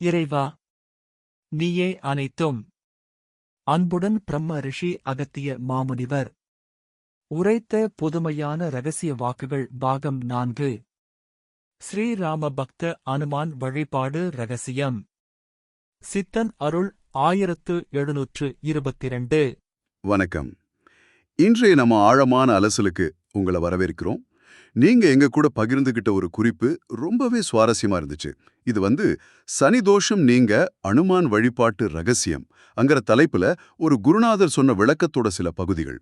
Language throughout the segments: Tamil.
இறைவா நீயே அனைத்தும். அன்புடன் பிரம்ம ரிஷி அகத்திய மாமுனிவர் உரைத்த புதுமையான ரகசிய வாக்குகள் பாகம் நான்கு. ஸ்ரீராம பக்த அனுமான் வழிபாடு ரகசியம் சித்தன் அருள் ஆயிரத்து எழுநூற்று இருபத்திரண்டு. வணக்கம். இன்றைய நம்ம ஆழமான அலசலுக்கு உங்களை வரவேற்கிறோம். நீங்க எங்க கூட பகிர்ந்துகிட்ட ஒரு குறிப்பு ரொம்பவே சுவாரஸ்யமா இருந்துச்சு. இது வந்து சனி தோஷம் நீங்க அனுமான் வழிபாட்டு ரகசியம் அங்கிற தலைப்புல ஒரு குருநாதர் சொன்ன விளக்கத்தோட சில பகுதிகள்.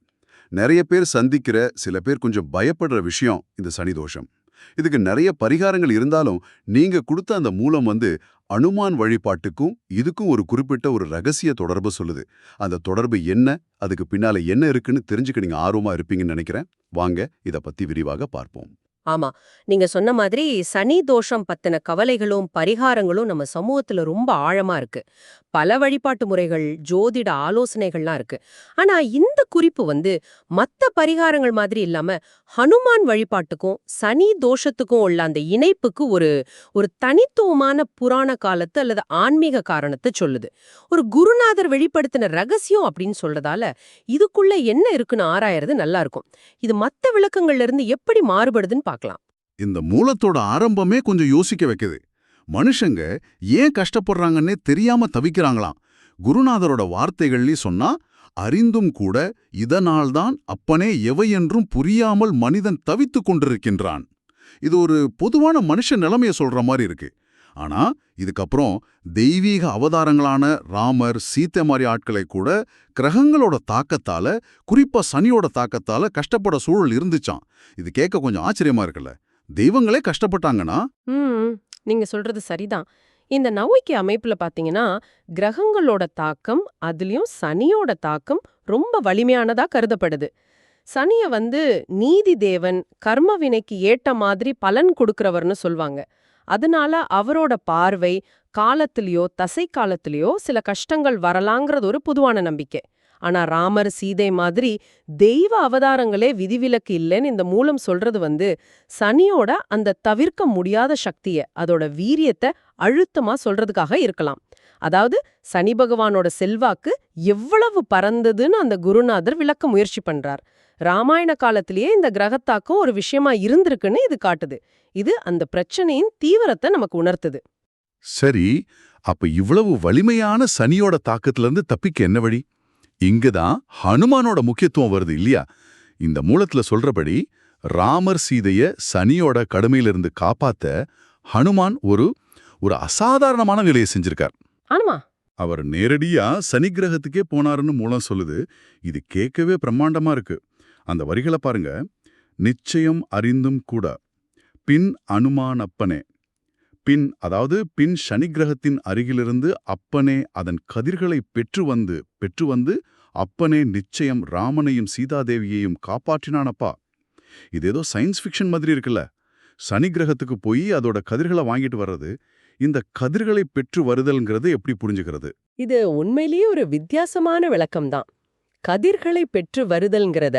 நிறைய பேர் சந்திக்கிற சில பேர் கொஞ்சம் பயப்படுற விஷயம் இந்த சனி தோஷம். இதுக்கு நிறைய பரிகாரங்கள் இருந்தாலும் நீங்க கொடுத்த அந்த மூலம் வந்து அனுமான் வழிபாட்டுக்கும் இதுக்கும் ஒரு குறிப்பிட்ட ஒரு ரகசிய தொடர்பு சொல்லுது. அந்த தொடர்பு என்ன? அதுக்கு பின்னால என்ன இருக்குன்னு தெரிஞ்சுக்க நீங்க ஆர்வமா இருப்பீங்கன்னு நினைக்கிறேன். வாங்க இத பத்தி விரிவாக பார்ப்போம். ஆமா. நீங்க சொன்ன மாதிரி சனி தோஷம் பத்தின கவலைகளும் பரிகாரங்களும் நம்ம சமூகத்துல ரொம்ப ஆழமா இருக்கு. பல வழிபாட்டு முறைகள் ஜோதிட ஆலோசனைகள்லாம் இருக்கு. ஆனா இந்த குறிப்பு வந்து மத்த பரிகாரங்கள் மாதிரி இல்லாம ஹனுமான் வழிபாட்டுக்கும் சனி தோஷத்துக்கும் உள்ள அந்த இணைப்புக்கு ஒரு ஒரு தனித்துவமான புராண காலத்து அல்லது ஆன்மீக காரணத்தை சொல்லுது. ஒரு குருநாதர் வெளிப்படுத்தின ரகசியம் அப்படின்னு சொல்றதால இதுக்குள்ள என்ன இருக்குன்னு ஆராயறது நல்லா இருக்கும். இது மத்த விளக்கங்கள்ல இருந்து எப்படி மாறுபடுதுன்னு பார்க்கலாம் இந்த மூலத்தோட ஆரம்பமே கொஞ்சம் யோசிக்க வைக்குது. மனுஷங்க ஏன் கஷ்டப்படுறாங்கன்னே தெரியாம தவிக்கிறாங்களாம். குருநாதரோட வார்த்தைகள்லி சொன்னா அறிந்தும் கூட இதனால்தான் அப்பனே எவையென்றும் புரியாமல் மனிதன் தவித்துக் கொண்டிருக்கின்றான். இது ஒரு பொதுவான மனுஷ நிலைமைய சொல்ற மாதிரி இருக்கு. ஆனா இதுக்கப்புறம் தெய்வீக அவதாரங்களான ராமர் சீத்தை மாதிரி ஆட்களை கூட கிரகங்களோட தாக்கத்தால குறிப்பா சனியோட தாக்கத்தால கஷ்டப்பட சூழல் இருந்துச்சாம். இது கேட்க கொஞ்சம் ஆச்சரியமா இருக்குல்ல. தெய்வங்களே கஷ்டப்பட்டாங்கன்னா? நீங்க சொல்றது சரிதான். இந்த நம்பிக்கை அமைப்புல பாத்தீங்கன்னா கிரகங்களோட தாக்கம் அதுலயும் சனியோட தாக்கம் ரொம்ப வலிமையானதா கருதப்படுது. சனிய வந்து நீதி தேவன் கர்ம வினைக்கு ஏட்ட மாதிரி பலன் கொடுக்கறவர்னு சொல்வாங்க. அதனால அவரோட பார்வை காலத்திலேயோ தசை காலத்திலேயோ சில கஷ்டங்கள் வரலாங்கிறது ஒரு பொதுவான நம்பிக்கை. ஆனா ராமர் சீதை மாதிரி தெய்வ அவதாரங்களே விதிவிலக்கு இல்லைன்னு இந்த மூலம் சொல்றது வந்து சனியோட அந்த தவிர்க்க முடியாத சக்திய அதோட வீரியத்தை அழுத்தமா சொல்றதுக்காக இருக்கலாம். அதாவது சனி பகவானோட செல்வாக்கு எவ்வளவு பறந்ததுன்னு அந்த குருநாதர் விளக்க முயற்சி பண்றார். ராமாயண காலத்திலேயே இந்த கிரகத்தாக்கம் ஒரு விஷயமா இருந்திருக்குன்னு இது காட்டுது. இது அந்த பிரச்சனையின் தீவிரத்தை நமக்கு உணர்த்துது. சரி அப்ப இவ்வளவு வலிமையான சனியோட தாக்கத்துல இருந்து தப்பிக்க என்ன வழி? இங்குதான் ஹனுமானோட முக்கியத்துவம் வருது இல்லையா? இந்த மூலத்துல சொல்றபடி ராமர் சீதைய சனியோட கடுமையிலிருந்து காப்பாத்த ஹனுமான் ஒரு ஒரு அசாதாரணமான வேலையை செஞ்சிருக்கார். ஆமா. அவர் நேரடியா சனி கிரகத்துக்கே போனாருன்னு மூலம் சொல்லுது. இது கேட்கவே பிரம்மாண்டமா இருக்கு. அந்த வரிகளை பாருங்க. நிச்சயம் அறிந்தும் கூட. பின் அனுமான் அப்பனே. பின் அதாவது பின் சனி கிரகத்தின் அருகிலிருந்து அப்பனே அதன் கதிர்களை பெற்று வந்து பெற்று வந்து அப்பனே நிச்சயம் ராமனையும் சீதாதேவியையும் காப்பாற்றினானப்பா. இது ஏதோ சயின்ஸ் ஃபிக்ஷன் மாதிரி இருக்குல்ல. சனி கிரகத்துக்கு போய் அதோட கதிர்களை வாங்கிட்டு வர்றது இந்த கதிர்களை பெற்று வருதல்ங்கிறது எப்படி புரிஞ்சுக்கிறது? இது உண்மையிலேயே ஒரு வித்தியாசமான விளக்கம்தான். கதிர்களை பெற்று வருதல்ங்கிறத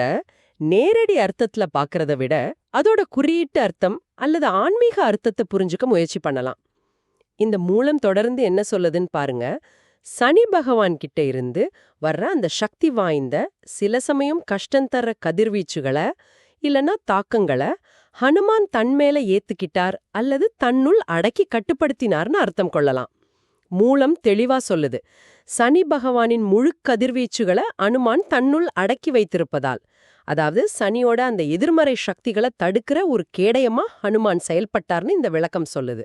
நேரடி அர்த்தத்துல பாக்குறத விட அதோட குறியீட்டு அர்த்தம் அல்லது ஆன்மீக அர்த்தத்தை புரிஞ்சுக்க முயற்சி பண்ணலாம். இந்த மூலம் தொடர்ந்து என்ன சொல்லுதுன்னு பாருங்க. சனி பகவான் கிட்ட இருந்து வர்ற அந்த சக்தி வாய்ந்த சில சமயம் கஷ்டம் தர்ற கதிர்வீச்சுகளை இல்லனா தாக்கங்களை ஹனுமான் தன்மேல ஏத்துக்கிட்டார் அல்லது தன்னுள் அடக்கி கட்டுப்படுத்தினார்னு அர்த்தம் கொள்ளலாம். மூலம் தெளிவா சொல்லுது. சனி பகவானின் முழு கதிர்வீச்சுகளை அனுமான் தன்னுள் அடக்கி வைத்திருப்பதால் அதாவது சனியோட அந்த எதிர்மறை சக்திகளை தடுக்கிற ஒரு கேடயமா ஹனுமான் செயல்பட்டார்னு இந்த விளக்கம் சொல்லுது.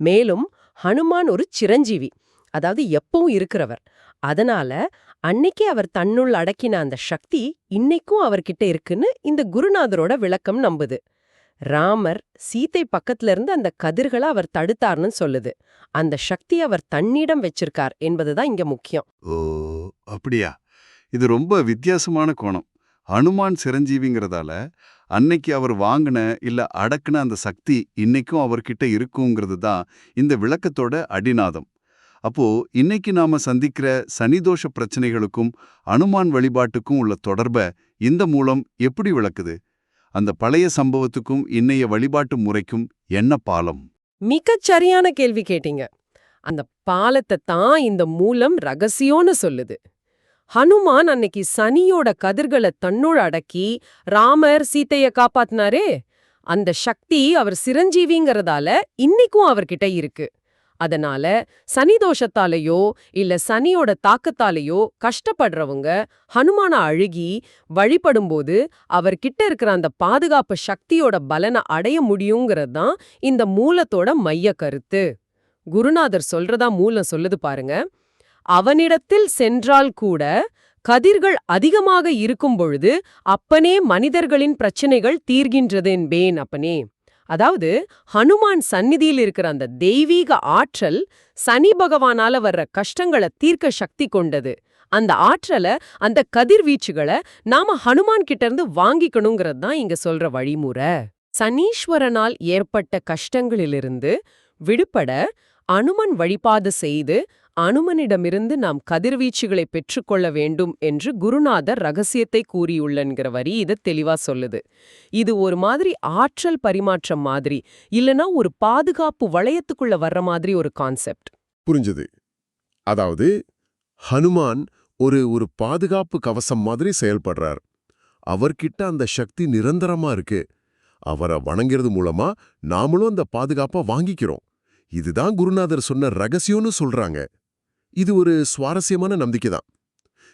மேலும் ஹனுமான் ஒரு சிரஞ்சீவி அதாவது எப்பவும் இருக்கிறவர். அதனால அன்னைக்கே அவர் தன்னுள் அடக்கின அந்த சக்தி இன்னைக்கும் அவர்கிட்ட இருக்குன்னு இந்த குருநாதரோட விளக்கம் நம்புது. ராமர் சீத்தை பக்கத்துல இருந்து அந்த கதிர்களை அவர் தடுத்தார்னு சொல்லுது. அந்த சக்தி அவர் தன்னிடம் வச்சிருக்கார் என்பதுதான் இங்க முக்கியம். ஓ அப்படியா? இது ரொம்ப வித்தியாசமான கோணம். அனுமான் சிரஞ்சீவிங்கிறதால அன்னைக்கு அவர் வாங்கின இல்ல அடக்குன அந்த சக்தி இன்னைக்கும் அவர்கிட்ட இருக்குங்கிறது தான் இந்த விளக்கத்தோட அடிநாதம். அப்போ இன்னைக்கு நாம சந்திக்கிற சனிதோஷ பிரச்சனைகளுக்கும் அனுமான் வழிபாட்டுக்கும் உள்ள தொடர்பை இந்த மூலம் எப்படி விளக்குது? அந்த பழைய சம்பவத்துக்கும் இன்னைய வழிபாட்டு முறைக்கும் என்ன பாலம்? மிகச் சரியான கேள்வி கேட்டீங்க. அந்த பாலத்தை தான் இந்த மூலம் ரகசியம்னு சொல்லுது. ஹனுமான் அன்னைக்கு சனியோட கதிர்களை தன்னுள் அடக்கி ராமர் சீத்தைய காப்பாத்தினாரே. அந்த சக்தி அவர் சிரஞ்சீவிங்கிறதால இன்னிக்கும் அவர்கிட்ட இருக்கு. அதனால சனி தோஷத்தாலேயோ இல்ல சனியோட தாக்கத்தாலேயோ கஷ்டப்படுறவங்க ஹனுமான அழுகி வழிபடும்போது அவர்கிட்ட இருக்கிற அந்த பாதுகாப்பு சக்தியோட பலனை அடைய முடியுங்கிறது தான் இந்த மூலத்தோட மைய கருத்து. குருநாதர் சொல்றதா மூலம் சொல்லுது பாருங்க. அவனிடத்தில் சென்றால் கூட கதிர்கள் அதிகமாக இருக்கும் பொழுது அப்பனே மனிதர்களின் பிரச்சனைகள் தீர்கின்றது என்பேன் அப்பனே. அதாவது ஹனுமான் சந்நிதியில் இருக்கிற அந்த தெய்வீக ஆற்றல் சனி பகவானால வர்ற கஷ்டங்களை தீர்க்க சக்தி கொண்டது. அந்த ஆற்றலை அந்த கதிர்வீச்சுகளை நாம ஹனுமான் கிட்ட இருந்து வாங்கிக்கணுங்கிறது தான் இங்க சொல்ற வழிமுறை. சனீஸ்வரனால் ஏற்பட்ட கஷ்டங்களிலிருந்து விடுபட அனுமன் வழிபாடு செய்து அனுமனிடமிருந்து நாம் கதிர்வீச்சுகளை பெற்றுக்கொள்ள வேண்டும் என்று குருநாதர் ரகசியத்தை கூறியுள்ளன்கிற வரி இதை தெளிவா சொல்லுது. இது ஒரு மாதிரி ஆற்றல் பரிமாற்றம் மாதிரி இல்லனா ஒரு பாதுகாப்பு வளையத்துக்குள்ள வர்ற மாதிரி ஒரு கான்செப்ட். புரிஞ்சது. அதாவது ஹனுமான் ஒரு ஒரு பாதுகாப்பு கவசம் மாதிரி செயல்படுறார். அவர்கிட்ட அந்த சக்தி நிரந்தரமா இருக்கு. அவரை வணங்கிறது மூலமா நாமளும் அந்த பாதுகாப்பை வாங்கிக்கிறோம். இதுதான் குருநாதர் சொன்ன ரகசியம்னு சொல்றாங்க. இது ஒரு சுவாரஸ்யமான நம்பிக்கை தான்.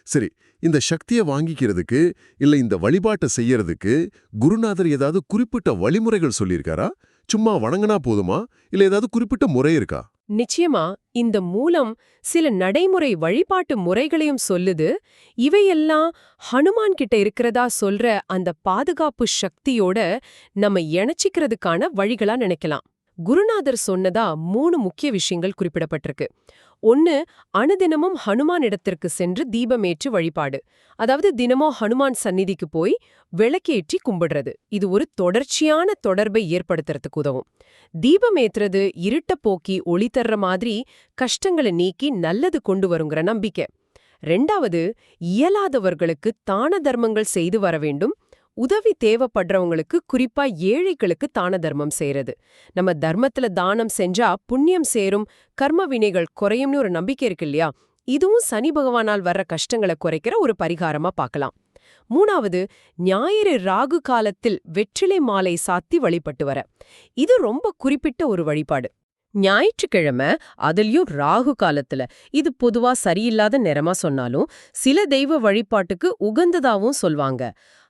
சரி இந்த சக்தியை வாங்கிக்கிறதுக்கு இல்ல இந்த வழிபாட்டை செய்யறதுக்கு குருநாதர் ஏதாவது குறிப்பிட்ட வழிமுறைகள் சொல்லியிருக்காரா? சும்மா வணங்கினா போதுமா? இல்ல ஏதாவது குறிப்பிட்ட முறை இருக்கா? நிச்சயமா இந்த மூலம் சில நடைமுறை வழிபாட்டு முறைகளையும் சொல்லுது. இவையெல்லாம் ஹனுமான் கிட்ட இருக்கிறதா சொல்ற அந்த பாதுகாப்பு சக்தியோட நம்ம இணைச்சிக்கிறதுக்கான வழிகளா நினைக்கலாம். குருநாதர் சொன்னதா மூணு முக்கிய விஷயங்கள் குறிப்பிடப்பட்டிருக்கு. ஒன்னு அனுதினமும் ஹனுமான் இடத்திற்கு சென்று தீபமேற்று வழிபாடு. அதாவது தினமும் ஹனுமான் சந்நிதிக்கு போய் விளக்கேற்றி கும்பிடுறது. இது ஒரு தொடர்ச்சியான தொடர்பை ஏற்படுத்துறதுக்கு உதவும். தீபமேற்றுறது இருட்ட போக்கி ஒளி தர்ற மாதிரி கஷ்டங்களை நீக்கி நல்லது கொண்டு வருங்கிற நம்பிக்கை. ரெண்டாவது இயலாதவர்களுக்கு தான தர்மங்கள் செய்து வர வேண்டும். உதவி தேவைப்படுறவங்களுக்கு குறிப்பா ஏழைகளுக்கு தான தர்மம் செய்யறது. நம்ம தர்மத்துல தானம் செஞ்சா புண்ணியம் சேரும் கர்ம வினைகள் குறையும்னு ஒரு நம்பிக்கை இருக்கு இல்லையா? இதுவும் சனி பகவானால் வர்ற கஷ்டங்களை குறைக்கிற ஒரு பரிகாரமா பார்க்கலாம். மூணாவது ஞாயிறு ராகு காலத்தில் வெற்றிலை மாலை சாத்தி வழிபட்டு வர. இது ரொம்ப குறிப்பிட்ட ஒரு வழிபாடு. ஞாயிற்றுக்கிழமை அதுலயும் ராகு காலத்துல. இது பொதுவா சரியில்லாத நேரமா சொன்னாலும் சில தெய்வ வழிபாட்டுக்கு உகந்ததாவும் சொல்வாங்க.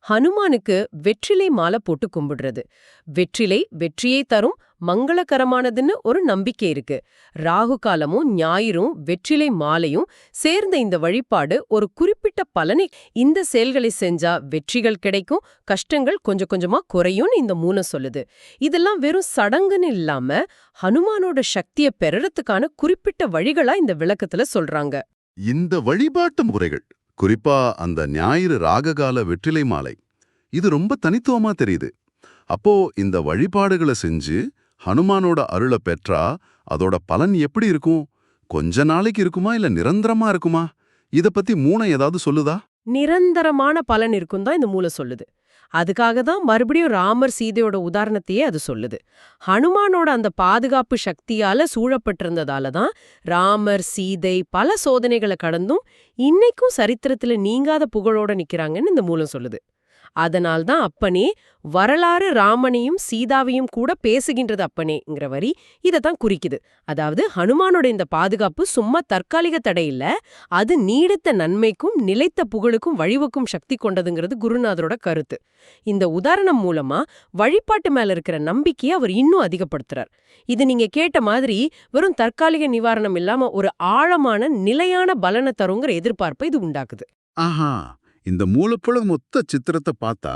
ஹனுமானுக்கு வெற்றிலை மாலை போட்டு கும்பிடுறது. வெற்றிலை வெற்றியை தரும் மங்களகரமானதுன்னு ஒரு நம்பிக்கை இருக்கு. ராகு காலமும் ஞாயிறும் வெற்றிலை மாலையும் சேர்ந்த இந்த வழிபாடு ஒரு குறிப்பிட்ட பலனை இந்த செயல்களை செஞ்சா வெற்றிகள் கிடைக்கும் கஷ்டங்கள் கொஞ்சம் கொஞ்சமா குறையும்னு இந்த மூலம் சொல்லுது. இதெல்லாம் வெறும் சடங்குன்னு இல்லாம ஹனுமானோட சக்தியை பெறறதுக்கான குறிப்பிட்ட வழிகளா இந்த விளக்கத்துல சொல்றாங்க. இந்த வழிபாட்டு முறைகள் குறிப்பா அந்த ஞாயிறு ராககால வெற்றிலை மாலை இது ரொம்ப தனித்துவமா தெரியுது. அப்போ இந்த வழிபாடுகளை செஞ்சு ஹனுமானோட அருளை பெற்றா அதோட பலன் எப்படி இருக்கும்? கொஞ்ச நாளைக்கு இருக்குமா இல்ல நிரந்தரமா இருக்குமா? இத பத்தி மூணை ஏதாவது சொல்லுதா? நிரந்தரமான பலன் இருக்கும் தான் இந்த மூளை சொல்லுது. அதுக்காக தான் மறுபடியும் ராமர் சீதையோட உதாரணத்தையே அது சொல்லுது. ஹனுமானோட அந்த பாதுகாப்பு சக்தியால சூழப்பட்டிருந்ததால தான் ராமர் சீதை பல சோதனைகளை கடந்தும் இன்னைக்கும் சரித்திரத்துல நீங்காத புகழோட நிக்கிறாங்கன்னு இந்த மூலம் சொல்லுது. அதனால்தான் அப்பனே வரலாறு ராமனையும் சீதாவையும் கூட பேசுகின்றது அப்பனேங்கிற வரி இதைத்தான் குறிக்குது. அதாவது ஹனுமானோட இந்த பாதுகாப்பு சும்மா தற்காலிக தடை இல்ல அது நீடித்த நன்மைக்கும் நிலைத்த புகழுக்கும் வழிவக்கும் சக்தி கொண்டதுங்கிறது குருநாதரோட கருத்து. இந்த உதாரணம் மூலமா வழிபாட்டு மேல இருக்கிற நம்பிக்கையை அவர் இன்னும் அதிகப்படுத்துறார். இது நீங்க கேட்ட மாதிரி வெறும் தற்காலிக நிவாரணம் இல்லாம ஒரு ஆழமான நிலையான பலனை தருங்கிற எதிர்பார்ப்பை இது உண்டாக்குது. ஆஹா. இந்த மூலப்பொழுது மொத்த சித்திரத்தை பார்த்தா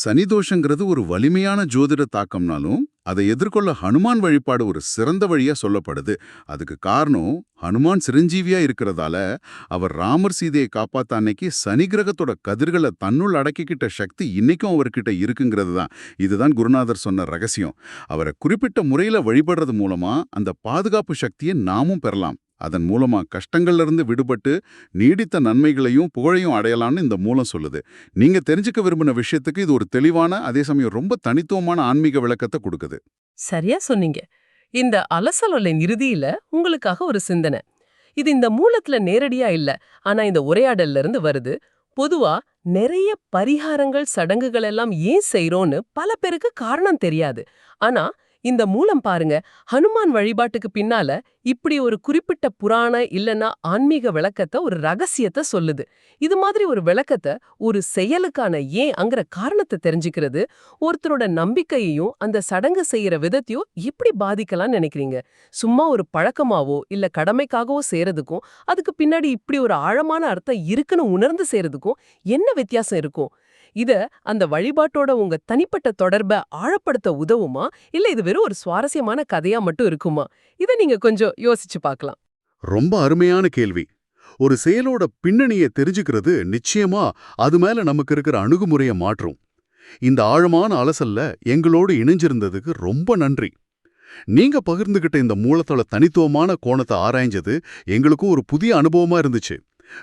சனிதோஷங்கிறது ஒரு வலிமையான ஜோதிட தாக்கம்னாலும் அதை எதிர்கொள்ள ஹனுமான் வழிபாடு ஒரு சிறந்த வழியா சொல்லப்படுது. அதுக்கு காரணம் ஹனுமான் சிரஞ்சீவியா இருக்கிறதால அவர் ராமர் சீதையை காப்பாத்த அன்னைக்கு சனி கிரகத்தோட கதிர்களை தன்னுள் அடக்கிக்கிட்ட சக்தி இன்னைக்கும் அவர்கிட்ட இருக்குங்கிறது தான். இதுதான் குருநாதர் சொன்ன ரகசியம். அவரை குறிப்பிட்ட முறையில வழிபடுறது மூலமா அந்த பாதுகாப்பு சக்தியை நாமும் பெறலாம். அதன் மூலமா கஷ்டங்கள்ல இருந்து விடுபட்டு நீடித்த நன்மைகளையும் புகழையும் அடையலாம்னு இந்த மூலம் சொல்லுது. நீங்க தெரிஞ்சுக்க விரும்பின விஷயத்துக்கு இது ஒரு தெளிவான அதே சமயம் ரொம்ப தனித்துவமான ஆன்மீக விளக்கத்தை கொடுக்குது. சரியா சொன்னீங்க. இந்த அலசலொலின் இறுதியில உங்களுக்காக ஒரு சிந்தனை. இது இந்த மூலத்துல நேரடியா இல்ல ஆனா இந்த உரையாடல்ல இருந்து வருது. பொதுவா நிறைய பரிகாரங்கள் சடங்குகள் எல்லாம் ஏன் செய்யறோம்னு பல பேருக்கு காரணம் தெரியாது. ஆனா இந்த மூலம் பாருங்க. ஹனுமான் வழிபாட்டுக்கு பின்னால இப்படி ஒரு குறிப்பிட்ட புராண இல்லனா ஆன்மீக விளக்கத்தை ஒரு ரகசியத்தை சொல்லுது. இது மாதிரி ஒரு விளக்கத்தை ஒரு செயலுக்கான ஏன் அங்குற காரணத்தை தெரிஞ்சுக்கிறது. ஒருத்தரோட நம்பிக்கையையும் அந்த சடங்கு செய்யற விதத்தையும் எப்படி பாதிக்கலாம்னு நினைக்கிறீங்க? சும்மா ஒரு பழக்கமாவோ இல்ல கடமைக்காகவோ செய்யறதுக்கும் அதுக்கு பின்னாடி இப்படி ஒரு ஆழமான அர்த்தம் இருக்குன்னு உணர்ந்து செய்யறதுக்கும் என்ன வித்தியாசம் இருக்கும்? இத அந்த வழிபாட்டோட உங்க தனிப்பட்ட தொடர்பை ஆழப்படுத்த உதவுமா? இல்ல இது வெறும் ஒரு சுவாரஸ்யமான கதையா மட்டும் இருக்குமா? இத நீங்க கொஞ்சம் யோசிச்சு பார்க்கலாம் ரொம்ப அருமையான கேள்வி. ஒரு செயலோட பின்னணியை தெரிஞ்சுக்கிறது நிச்சயமா அது மேல நமக்கு இருக்கிற அணுகுமுறையை மாற்றும். இந்த ஆழமான அலசல்ல எங்களோடு இணைஞ்சிருந்ததுக்கு ரொம்ப நன்றி. நீங்க பகிர்ந்துகிட்ட இந்த மூலத்தோட தனித்துவமான கோணத்தை ஆராய்ஞ்சது எங்களுக்கும் ஒரு புதிய அனுபவமா இருந்துச்சு.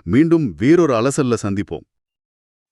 மீண்டும் வேறொரு அலசல்ல சந்திப்போம்.